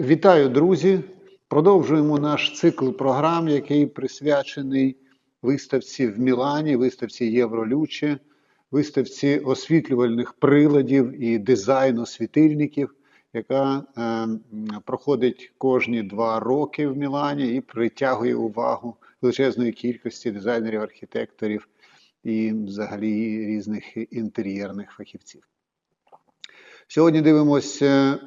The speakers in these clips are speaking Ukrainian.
Вітаю, друзі! Продовжуємо наш цикл програм, який присвячений виставці в Мілані, виставці Євролюче, виставці освітлювальних приладів і дизайну світильників, яка е, проходить кожні два роки в Мілані і притягує увагу величезної кількості дизайнерів, архітекторів і взагалі різних інтер'єрних фахівців. Сьогодні дивимося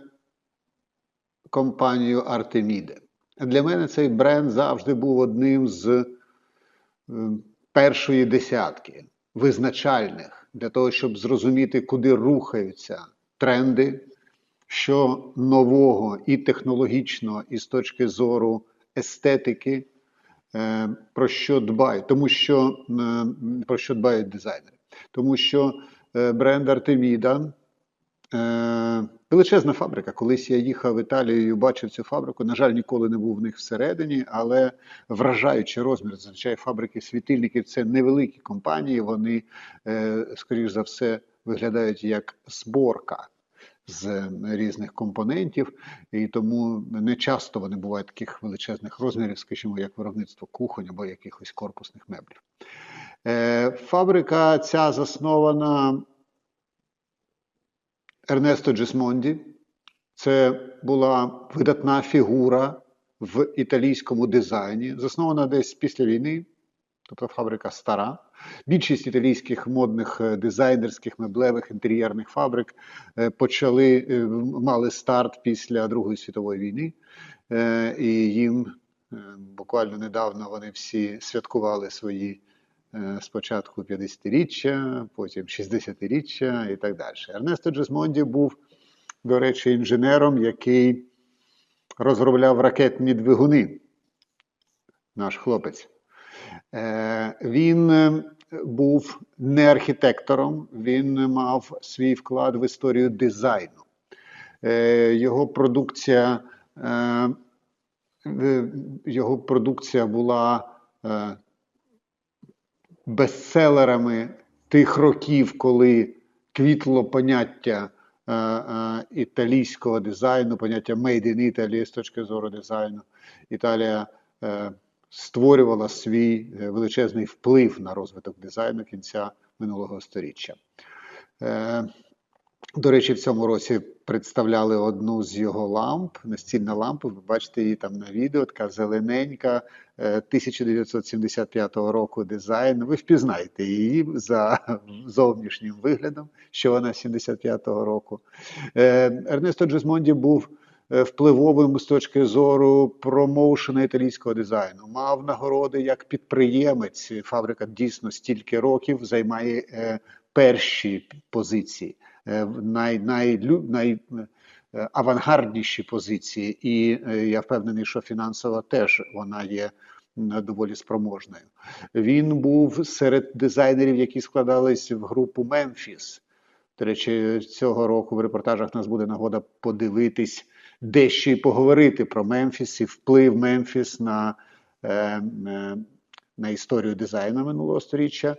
компанію Артеміде. Для мене цей бренд завжди був одним з е, першої десятки визначальних для того, щоб зрозуміти, куди рухаються тренди, що нового і технологічного, і з точки зору естетики, е, про що дбають, тому що е, про що дбають дизайнери. Тому що бренд Артеміда. Е, Величезна фабрика. Колись я їхав в Італію бачив цю фабрику. На жаль, ніколи не був в них всередині, але вражаючий розмір. Зазвичай фабрики світильників це невеликі компанії. Вони, е, скоріш за все, виглядають як зборка з різних компонентів, і тому не часто вони бувають таких величезних розмірів, скажімо, як виробництво кухонь або якихось корпусних меблів. Е, Фабрика ця заснована Ернесто Джесмонді. Це була видатна фігура в італійському дизайні, заснована десь після війни, тобто фабрика стара. Більшість італійських модних е, дизайнерських, меблевих, інтер'єрних фабрик е, почали, е, мали старт після Другої світової війни, і їм буквально недавно вони всі святкували свої спочатку 50-річчя, потім 60-річчя і так далі. Ернесто Джесмонді був, до речі, інженером, який розробляв ракетні двигуни. Наш хлопець. Е, Він е, був не архітектором, він мав свій вклад в історію дизайну. Е, Його продукція, е, його продукція була е, бестселерами тих років, коли квітло поняття е, е, італійського дизайну, поняття Made in Italy з точки зору дизайну. Італія е, створювала свій е, величезний вплив на розвиток дизайну кінця минулого століття. Е, До речі, в цьому році представляли одну з його ламп, настільна лампа. Ви бачите її там на відео, така зелененька, е, 1975 року дизайн. Ви впізнаєте її за зовнішнім виглядом, що вона 75-го року. Е, Ернесто Джесмонді був е, впливовим з точки зору промоушена італійського дизайну. Мав нагороди як підприємець. Фабрика дійсно стільки років займає е, перші позиції, е, най, най, най, е, авангардніші позиції, і е, я впевнений, що фінансово теж вона є доволі спроможною. Він був серед дизайнерів, які складались в групу Мемфіс. До речі, цього року в репортажах нас буде нагода подивитись дещо і поговорити про Мемфіс і вплив Мемфіс на, е, е, на історію дизайну минулого сторіччя.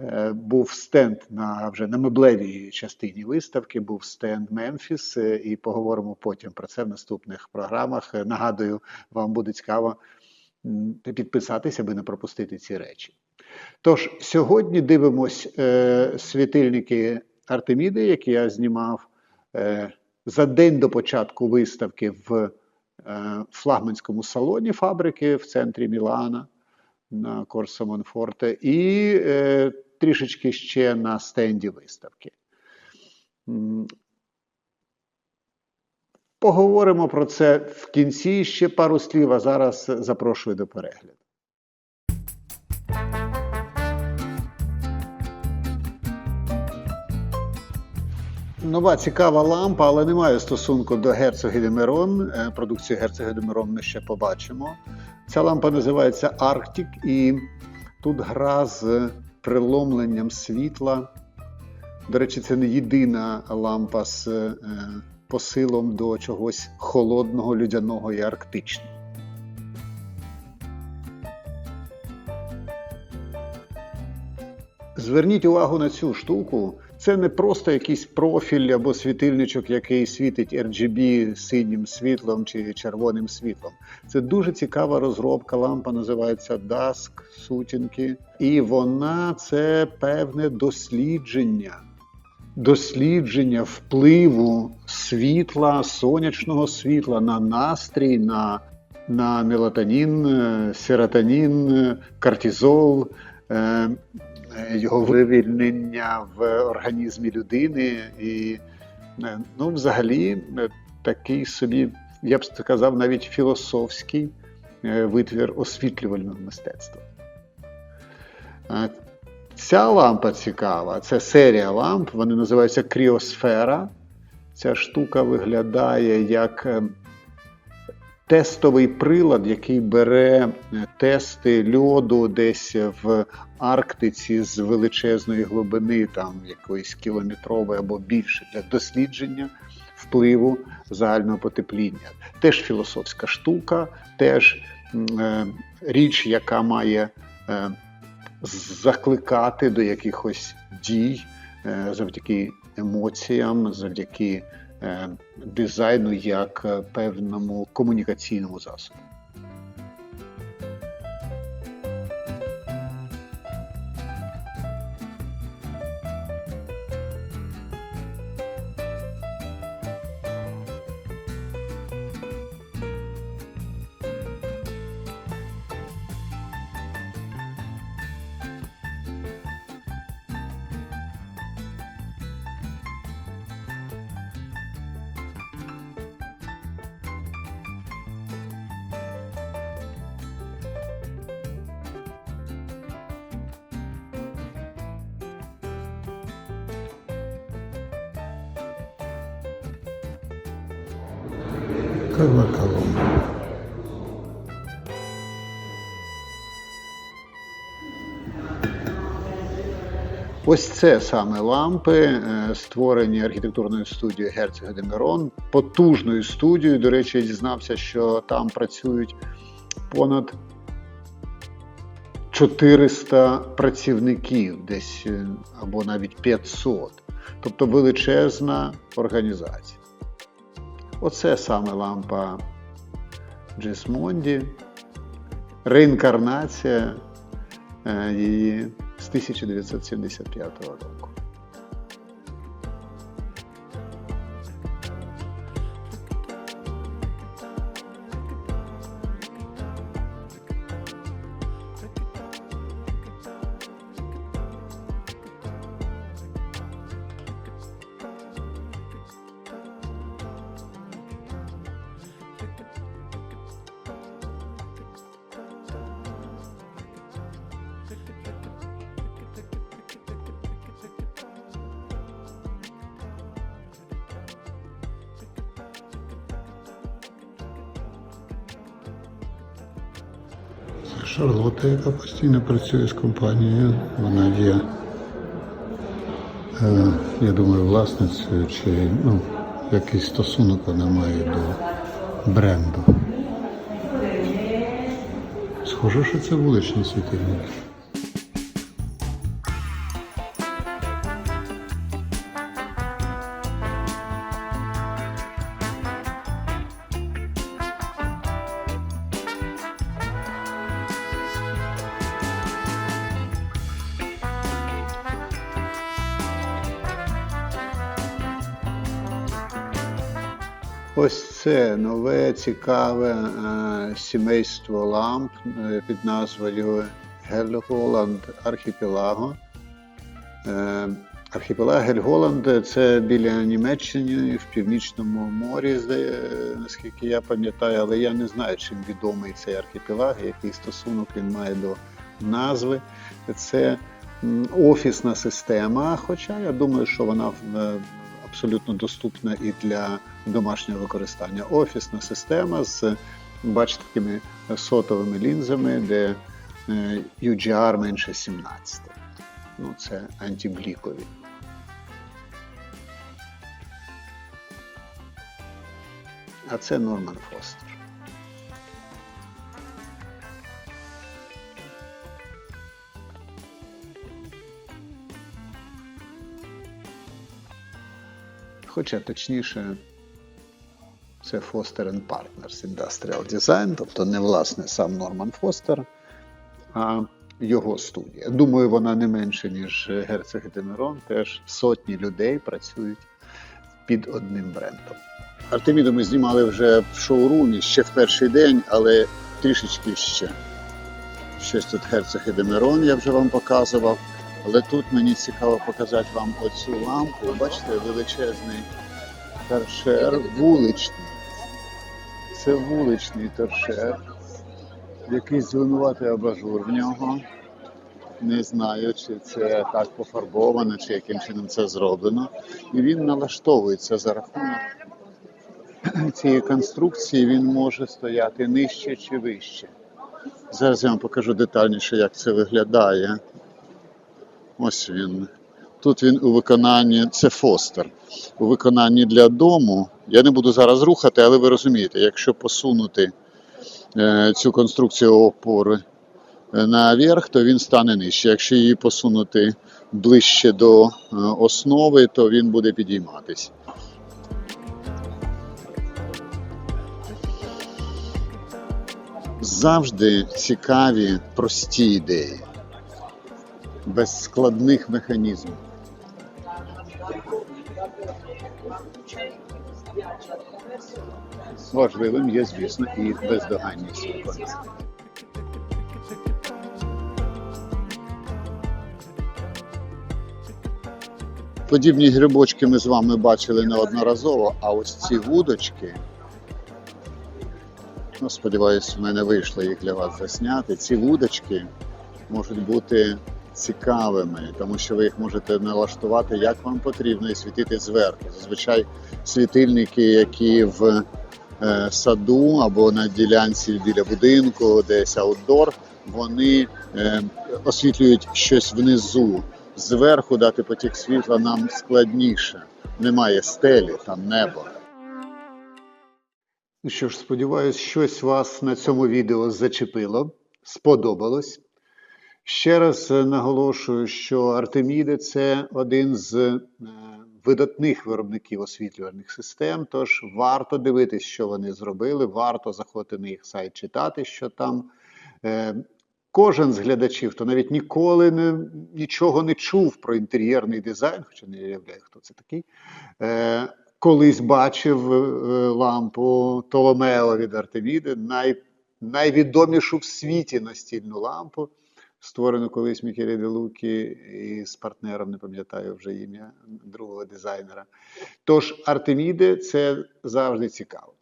Е, Був стенд на вже на меблевій частині виставки, був стенд Мемфіс, е, і поговоримо потім про це в наступних програмах. Е, Нагадую, вам буде цікаво підписатися, аби не пропустити ці речі. Тож сьогодні дивимось е, світильники Артеміди, які я знімав е, за день до початку виставки в е, флагманському салоні фабрики в центрі Мілана на Корсо Монфорте, і е, трішечки ще на стенді виставки. Поговоримо про це в кінці ще пару слів, а зараз запрошую до перегляду. Нова цікава лампа, але не має стосунку до герцоги де Мерон. Е, Продукцію герцоги Демерон ми ще побачимо. Ця лампа називається Arctic, і тут гра з преломленням світла. До речі, це не єдина лампа з е, посилом до чогось холодного, людяного і арктичного. Зверніть увагу на цю штуку. Це не просто якийсь профіль або світильничок, який світить RGB синім світлом чи червоним світлом. Це дуже цікава розробка. Лампа називається Dusk сутінки, і вона це певне дослідження. Дослідження впливу світла, сонячного світла на настрій, на, на мелатонін, серотонін, кортизол, е, його вивільнення в організмі людини. І, е, ну, взагалі, е, такий собі, я б сказав, навіть філософський е, витвір освітлювального мистецтва. Ця лампа цікава, це серія ламп, вони називаються кріосфера. Ця штука виглядає як тестовий прилад, який бере е, тести льоду десь в Арктиці з величезної глибини, там якоїсь кілометрової або більше, для дослідження впливу загального потепління. Теж філософська штука, теж е, річ, яка має. е, закликати до якихось дій е, завдяки емоціям, завдяки дизайну як е, певному комунікаційному засобу. Колоколом. Ось це саме лампи, е, створені архітектурною студією Герцога Демерон, потужною студією. До речі, я дізнався, що там працюють понад 400 працівників, десь е, або навіть 500. Тобто величезна організація. Оце саме лампа Джесмонді, реінкарнація е, її з 1975 року. Шарлота, яка постійно працює з компанією. Вона є, е, я думаю, власницею чи ну, якийсь стосунок вона має до бренду. Схоже, що це вуличні світильники. Ось це нове цікаве е, сімейство ламп е, під назвою Гельголанд Архіпелаго. Е, архіпелаг Гельголанд це біля Німеччини в Північному морі, наскільки я пам'ятаю, але я не знаю, чим відомий цей архіпелаг, який стосунок він має до назви. Це офісна система, хоча я думаю, що вона абсолютно доступна і для домашнього використання. Офісна система з бачите, такими сотовими лінзами, де е, UGR менше 17. Ну, це антиблікові. А це Норман Фостер. Хоча точніше, це Foster Partners Industrial Design, тобто не власне сам Норман Фостер, а його студія. Думаю, вона не менше, ніж Герцог і Демерон. Теж сотні людей працюють під одним брендом. Артеміду ми знімали вже в шоурумі ще в перший день, але трішечки ще. Щось тут Герцог і Демерон я вже вам показував. Але тут мені цікаво показати вам оцю лампу. Бачите, величезний торшер вуличний. Це вуличний торшер. Якийсь зеленуватий абажур в нього. Не знаю, чи це так пофарбовано, чи яким чином це зроблено. І він налаштовується за рахунок цієї конструкції, він може стояти нижче чи вище. Зараз я вам покажу детальніше, як це виглядає. Ось він. Тут він у виконанні, це фостер. У виконанні для дому. Я не буду зараз рухати, але ви розумієте, якщо посунути е, цю конструкцію опори е, наверх, то він стане нижче. Якщо її посунути ближче до е, основи, то він буде підійматись. Завжди цікаві прості ідеї, без складних механізмів. Важливим є, звісно, і бездоганність виконання. Подібні грибочки ми з вами бачили неодноразово, а ось ці вудочки, ну, сподіваюсь, в мене вийшло їх для вас засняти. Ці вудочки можуть бути цікавими, тому що ви їх можете налаштувати як вам потрібно і світити зверху. Зазвичай світильники, які в е, саду або на ділянці біля будинку, десь аутдор, вони е, освітлюють щось внизу. Зверху дати потік світла нам складніше. Немає стелі, там небо. Ну що ж, сподіваюсь, щось вас на цьому відео зачепило, сподобалось. Ще раз е, наголошую, що Артеміди це один з е, видатних виробників освітлювальних систем. Тож варто дивитись, що вони зробили, варто заходити на їх сайт, читати, що там. Е, Кожен з глядачів, хто навіть ніколи не, нічого не чув про інтер'єрний дизайн, хоча не уявляю, хто це такий, колись бачив лампу Толомео від Артеміди, най, найвідомішу в світі настільну лампу, створену колись Мікелі Де Лукі і з партнером, не пам'ятаю вже ім'я другого дизайнера. Тож Артеміди це завжди цікаво.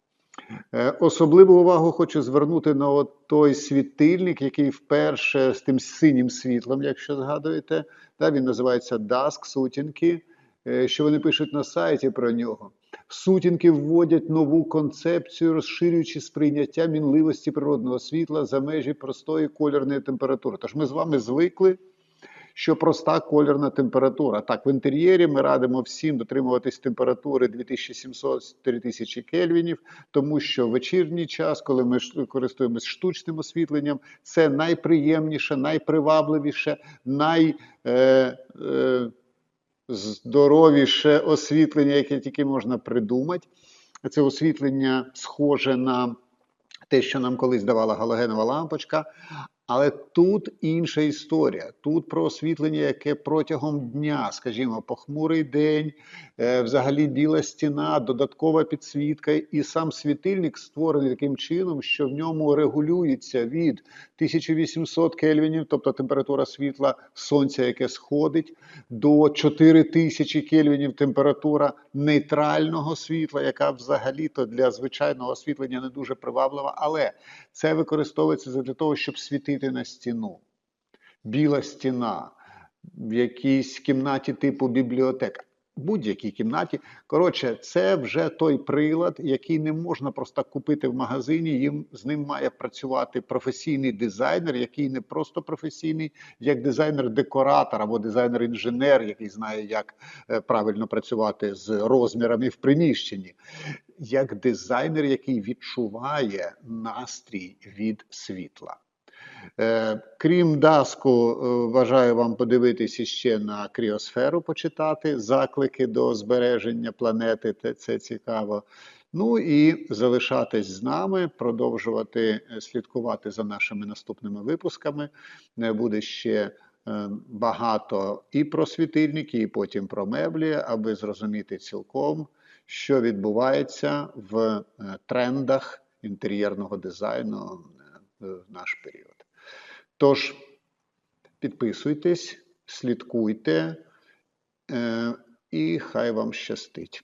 Е, Особливу увагу хочу звернути на той світильник, який вперше з тим синім світлом, якщо згадуєте, він називається Dusk сутінки. Е, Що вони пишуть на сайті про нього? Сутінки вводять нову концепцію, розширюючи сприйняття мінливості природного світла за межі простої кольорної температури. Тож ми з вами звикли що проста кольорна температура. Так, в інтер'єрі ми радимо всім дотримуватись температури 2700-3000 кельвінів, тому що в вечірній час, коли ми користуємось штучним освітленням, це найприємніше, найпривабливіше, най. Е, е, Здоровіше освітлення, яке тільки можна придумати. Це освітлення схоже на те, що нам колись давала галогенова лампочка. Але тут інша історія. Тут про освітлення, яке протягом дня, скажімо, похмурий день, е, взагалі біла стіна, додаткова підсвітка, і сам світильник створений таким чином, що в ньому регулюється від 1800 кельвінів, тобто температура світла сонця, яке сходить, до 4000 кельвінів температура нейтрального світла, яка взагалі-то для звичайного освітлення не дуже приваблива, але це використовується для того, щоб світити на стіну. Біла стіна, в якійсь кімнаті типу бібліотека. Будь-якій кімнаті. Коротше, це вже той прилад, який не можна просто купити в магазині. Їм з ним має працювати професійний дизайнер, який не просто професійний, як дизайнер-декоратор або дизайнер-інженер, який знає, як е, правильно працювати з розмірами в приміщенні, як дизайнер, який відчуває настрій від світла. Е, Крім Даску, е, бажаю вам подивитись іще на кріосферу, почитати заклики до збереження планети. Це цікаво. Ну і залишатись з нами, продовжувати е, слідкувати за нашими наступними випусками. Буде ще багато і про світильники, і потім про меблі, аби зрозуміти цілком, що відбувається в трендах інтер'єрного дизайну в наш період. Тож, підписуйтесь, слідкуйте, е, і хай вам щастить.